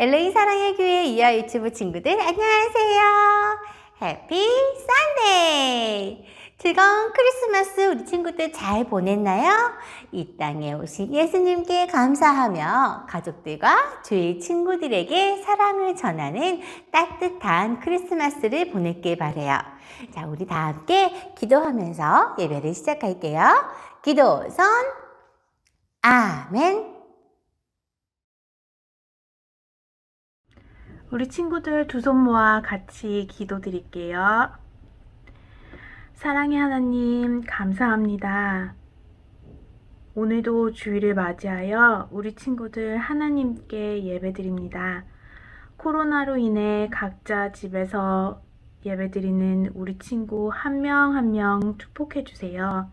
LA 사랑의 교회 이하 유튜브 친구들 안녕하세요. 해피 산데이. 즐거운 크리스마스 우리 친구들 잘 보냈나요? 이 땅에 오신 예수님께 감사하며 가족들과 주위 친구들에게 사랑을 전하는 따뜻한 크리스마스를 보냈길 바래요. 자, 우리 다 함께 기도하면서 예배를 시작할게요. 기도선 아멘. 우리 친구들 두 손 모아 같이 기도 드릴게요. 사랑의 하나님, 감사합니다. 오늘도 주일을 맞이하여 우리 친구들 하나님께 예배드립니다. 코로나로 인해 각자 집에서 예배드리는 우리 친구 한 명 한명 축복해 주세요.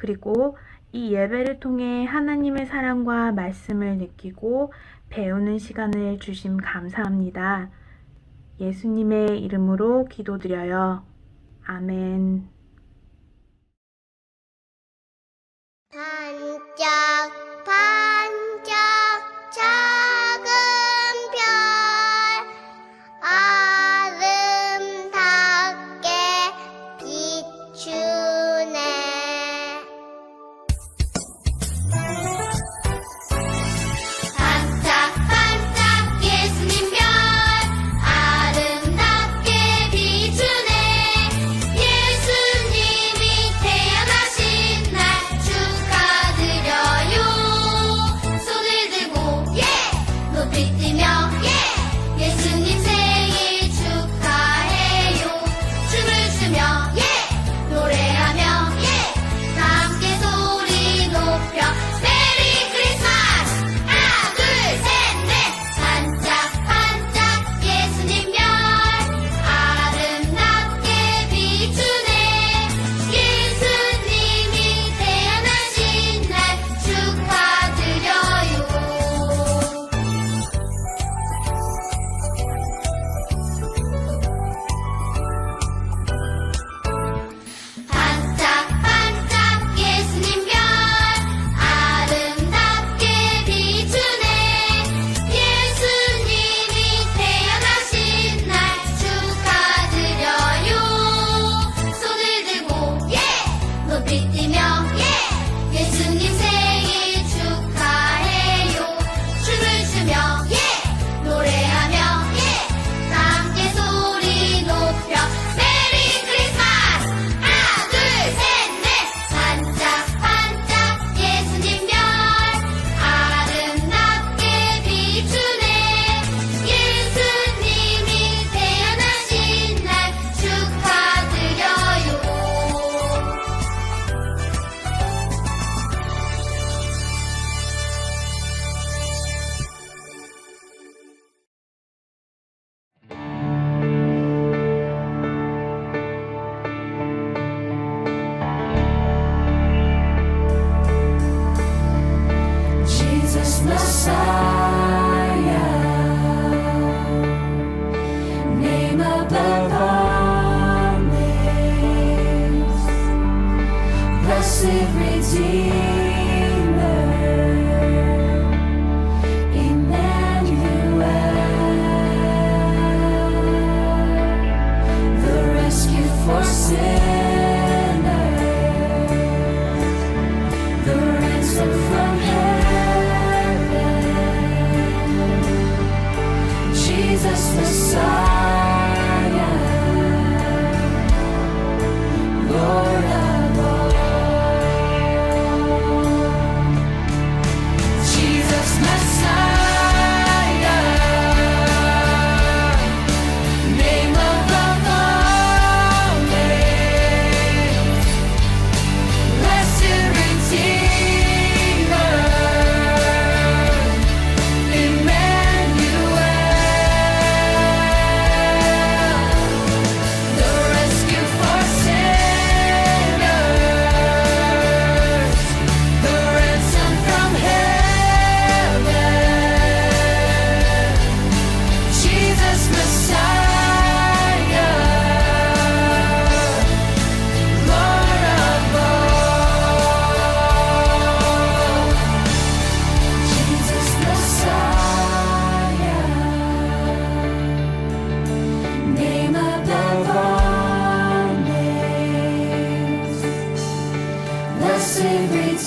그리고 이 예배를 통해 하나님의 사랑과 말씀을 느끼고 배우는 시간을 주심 감사합니다. 예수님의 이름으로 기도드려요. 아멘. 반짝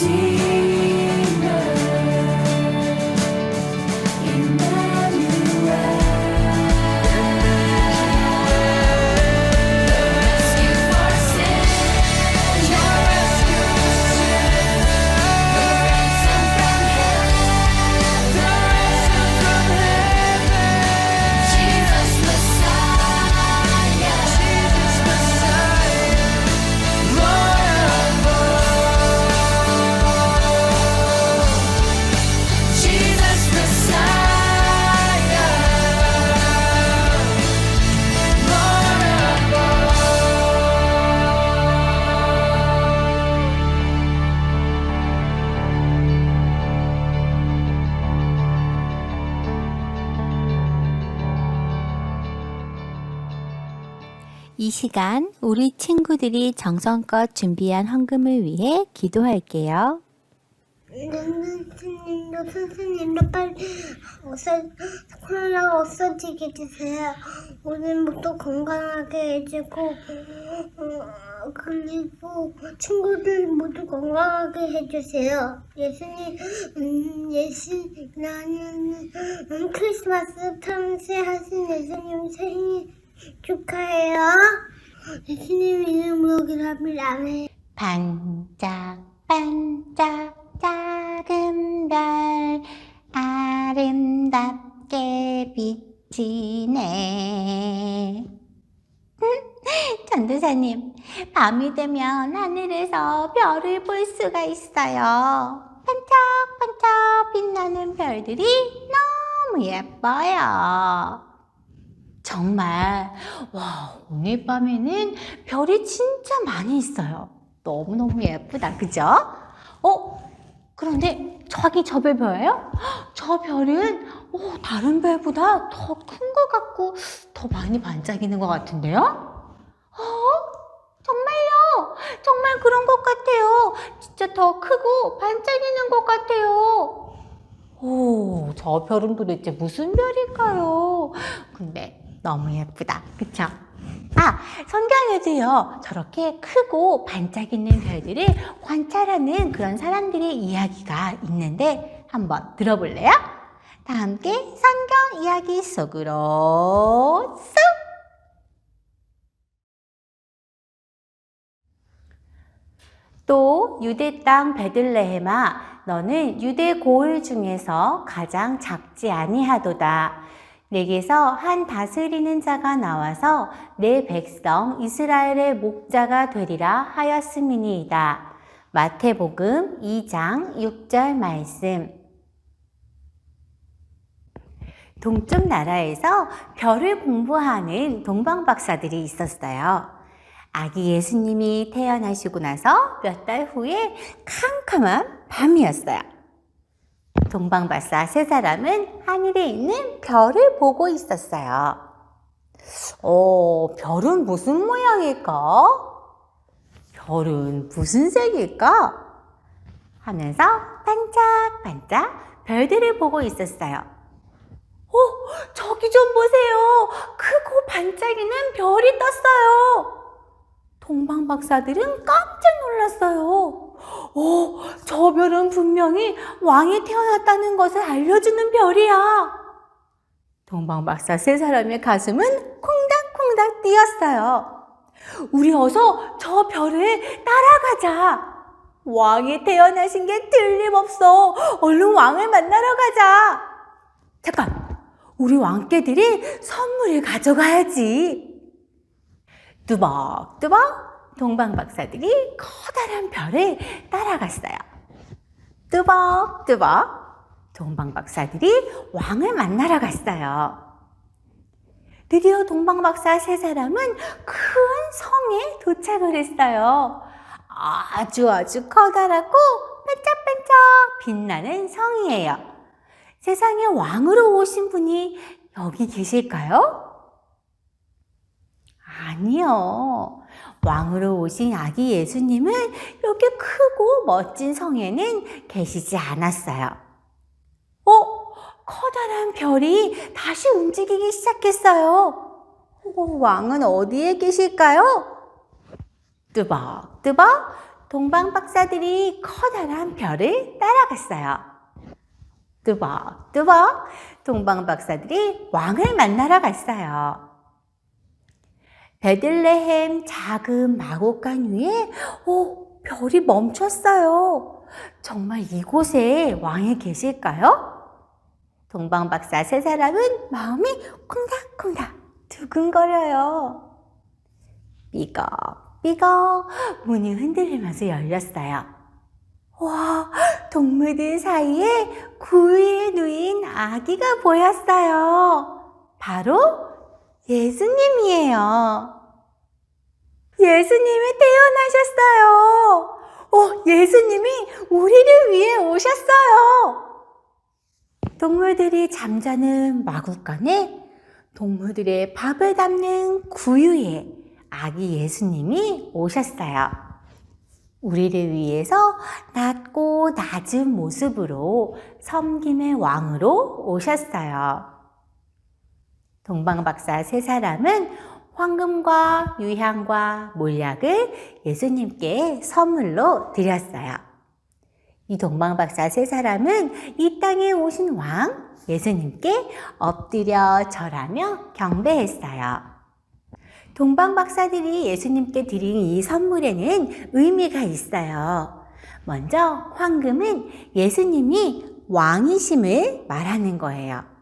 see. 시간 우리 친구들이 정성껏 준비한 헌금을 위해 기도할게요. 선생님도 선생님도 빨리 없어 코로나가 없어지게 해주세요. 오늘부터 건강하게 해주고 어, 그리고 친구들 모두 건강하게 해주세요. 예수님 음, 예수 나는 음, 크리스마스 탐세하신 예수님 생일 축하해요. 예수님 이름으로 기도합니다. 아멘. 반짝 반짝 작은 별 아름답게 비치네. 전도사님, 밤이 되면 하늘에서 별을 볼 수가 있어요. 반짝반짝 빛나는 별들이 너무 예뻐요. 정말, 와, 오늘 밤에는 별이 진짜 많이 있어요. 너무너무 예쁘다. 그죠? 어? 그런데 저기 저 별 보여요? 저 별은 어, 다른 별보다 더 큰 것 같고 더 많이 반짝이는 것 같은데요? 어? 정말요? 정말 그런 것 같아요. 진짜 더 크고 반짝이는 것 같아요. 오, 저 별은 도대체 무슨 별일까요? 근데 너무 예쁘다. 그쵸? 아, 성경에도요, 저렇게 크고 반짝이는 별들을 관찰하는 그런 사람들의 이야기가 있는데 한번 들어볼래요? 다 함께 성경 이야기 속으로 쏙! 또 유대 땅 베들레헴아 너는 유대 고을 중에서 가장 작지 아니하도다 내게서 한 다스리는 자가 나와서 내 백성 이스라엘의 목자가 되리라 하였음이니이다. 마태복음 2장 6절 말씀. 동쪽 나라에서 별을 공부하는 동방 박사들이 있었어요. 아기 예수님이 태어나시고 나서 몇 달 후에 캄캄한 밤이었어요. 동방박사 세 사람은 하늘에 있는 별을 보고 있었어요. 어, 별은 무슨 모양일까? 별은 무슨 색일까? 하면서 반짝반짝 별들을 보고 있었어요. 어, 저기 좀 보세요. 크고 반짝이는 별이 떴어요. 동방 박사들은 깜짝 놀랐어요. 오, 저 별은 분명히 왕이 태어났다는 것을 알려주는 별이야. 동방 박사 세 사람의 가슴은 콩닥콩닥 뛰었어요. 우리 어서 저 별을 따라가자. 왕이 태어나신 게 틀림없어. 얼른 왕을 만나러 가자. 잠깐, 우리 왕께들이 선물을 가져가야지. 뚜벅뚜벅 동방 박사들이 커다란 별을 따라갔어요. 뚜벅뚜벅 동방 박사들이 왕을 만나러 갔어요. 드디어 동방 박사 세 사람은 큰 성에 도착을 했어요. 아주 아주 커다랗고 반짝반짝 빛나는 성이에요. 세상에 왕으로 오신 분이 여기 계실까요? 아니요. 왕으로 오신 아기 예수님은 이렇게 크고 멋진 성에는 계시지 않았어요. 어? 커다란 별이 다시 움직이기 시작했어요. 어, 왕은 어디에 계실까요? 뚜벅뚜벅 동방 박사들이 커다란 별을 따라갔어요. 뚜벅뚜벅 동방 박사들이 왕을 만나러 갔어요. 베들레헴 작은 마곡간 위에 오, 별이 멈췄어요. 정말 이곳에 왕이 계실까요? 동방 박사 세 사람은 마음이 콩닥콩닥 두근거려요. 삐걱 삐걱 문이 흔들리면서 열렸어요. 와, 동물들 사이에 구유에 누인 아기가 보였어요. 바로 예수님이에요. 예수님이 태어나셨어요. 어, 예수님이 우리를 위해 오셨어요. 동물들이 잠자는 마구간에 동물들의 밥을 담는 구유에 아기 예수님이 오셨어요. 우리를 위해서 낮고 낮은 모습으로 섬김의 왕으로 오셨어요. 동방박사 세 사람은 황금과 유향과 몰약을 예수님께 선물로 드렸어요. 이 동방박사 세 사람은 이 땅에 오신 왕 예수님께 엎드려 절하며 경배했어요. 동방박사들이 예수님께 드린 이 선물에는 의미가 있어요. 먼저 황금은 예수님이 왕이심을 말하는 거예요.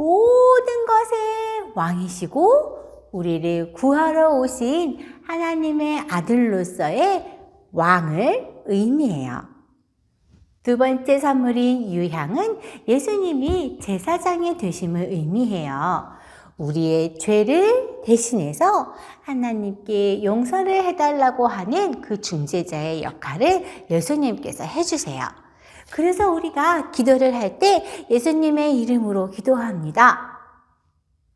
모든 것의 왕이시고 우리를 구하러 오신 하나님의 아들로서의 왕을 의미해요. 두 번째 선물인 유향은 예수님이 제사장이 되심을 의미해요. 우리의 죄를 대신해서 하나님께 용서를 해달라고 하는 그 중재자의 역할을 예수님께서 해주세요. 그래서 우리가 기도를 할 때 예수님의 이름으로 기도합니다.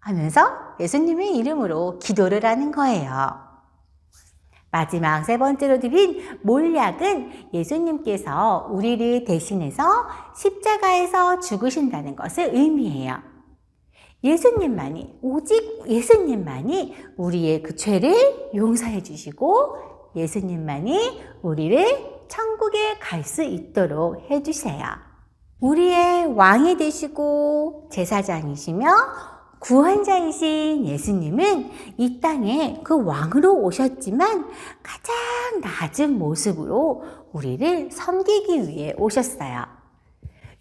하면서 예수님의 이름으로 기도를 하는 거예요. 마지막 세 번째로 드린 몰약은 예수님께서 우리를 대신해서 십자가에서 죽으신다는 것을 의미해요. 예수님만이, 오직 예수님만이 우리의 그 죄를 용서해 주시고 예수님만이 우리를 천국에 갈 수 있도록 해 주세요. 우리의 왕이 되시고 제사장이시며 구원자이신 예수님은 이 땅에 그 왕으로 오셨지만 가장 낮은 모습으로 우리를 섬기기 위해 오셨어요.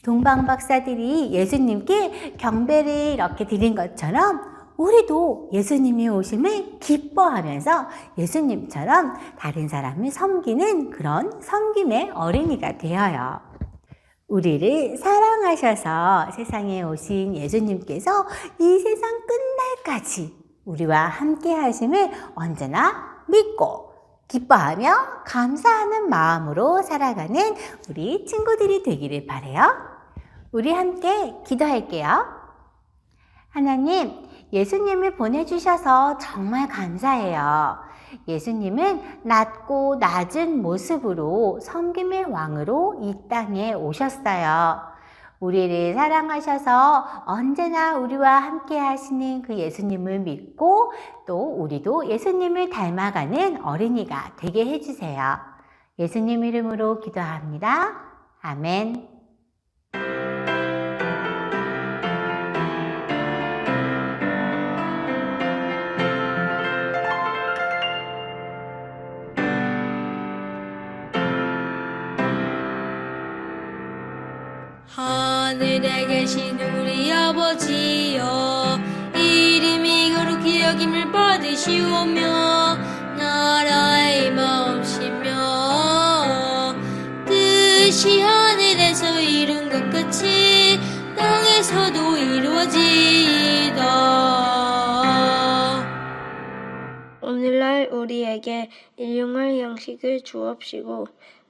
동방 박사들이 예수님께 경배를 이렇게 드린 것처럼 우리도 예수님이 오심을 기뻐하면서 예수님처럼 다른 사람을 섬기는 그런 섬김의 어린이가 되어요. 우리를 사랑하셔서 세상에 오신 예수님께서 이 세상 끝날까지 우리와 함께 하심을 언제나 믿고 기뻐하며 감사하는 마음으로 살아가는 우리 친구들이 되기를 바래요. 우리 함께 기도할게요. 하나님, 예수님을 보내주셔서 정말 감사해요. 예수님은 낮고 낮은 모습으로 섬김의 왕으로 이 땅에 오셨어요. 우리를 사랑하셔서 언제나 우리와 함께 하시는 그 예수님을 믿고 또 우리도 예수님을 닮아가는 어린이가 되게 해주세요. 예수님 이름으로 기도합니다. 아멘. 계신 우리 아버지여 이름이 거룩히 여김을 받으시오며 나라의 마음시며 뜻이 하늘에서 이룬 것 같이 땅에서도 이루어지이다. 오늘날 우리에게 일용할 양식을 주옵시고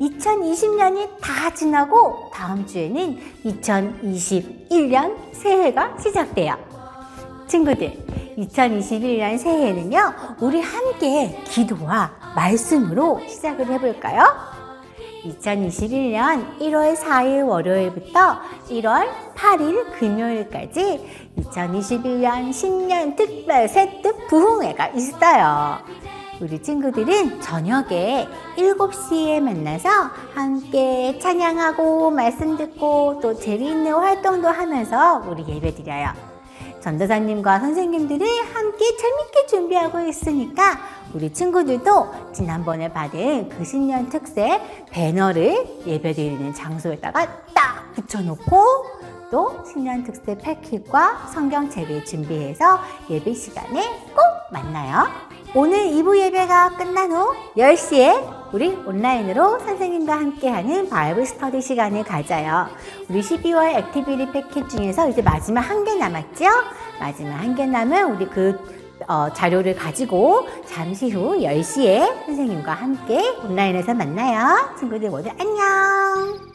2020년이 다 지나고 다음 주에는 2021년 새해가 시작돼요. 친구들, 2021년 새해는요, 우리 함께 기도와 말씀으로 시작을 해볼까요? 2021년 1월 4일 월요일부터 1월 8일 금요일까지 2021년 신년 특별 새뜻 부흥회가 있어요. 우리 친구들은 저녁에 7시에 만나서 함께 찬양하고 말씀 듣고 또 재미있는 활동도 하면서 우리 예배 드려요. 전도사님과 선생님들이 함께 재밌게 준비하고 있으니까 우리 친구들도 지난번에 받은 그 신년 특색 배너를 예배 드리는 장소에다가 딱 붙여놓고 또 신년 특색 패킷과 성경 책을 준비해서 예배 시간에 꼭 만나요. 오늘 2부 예배가 끝난 후 10시에 우리 온라인으로 선생님과 함께하는 바이블 스터디 시간을 가져요. 우리 12월 액티비티 패킷 중에서 이제 마지막 한 개 남았죠? 마지막 한 개 남은 우리 그 어, 자료를 가지고 잠시 후 10시에 선생님과 함께 온라인에서 만나요. 친구들 모두 안녕!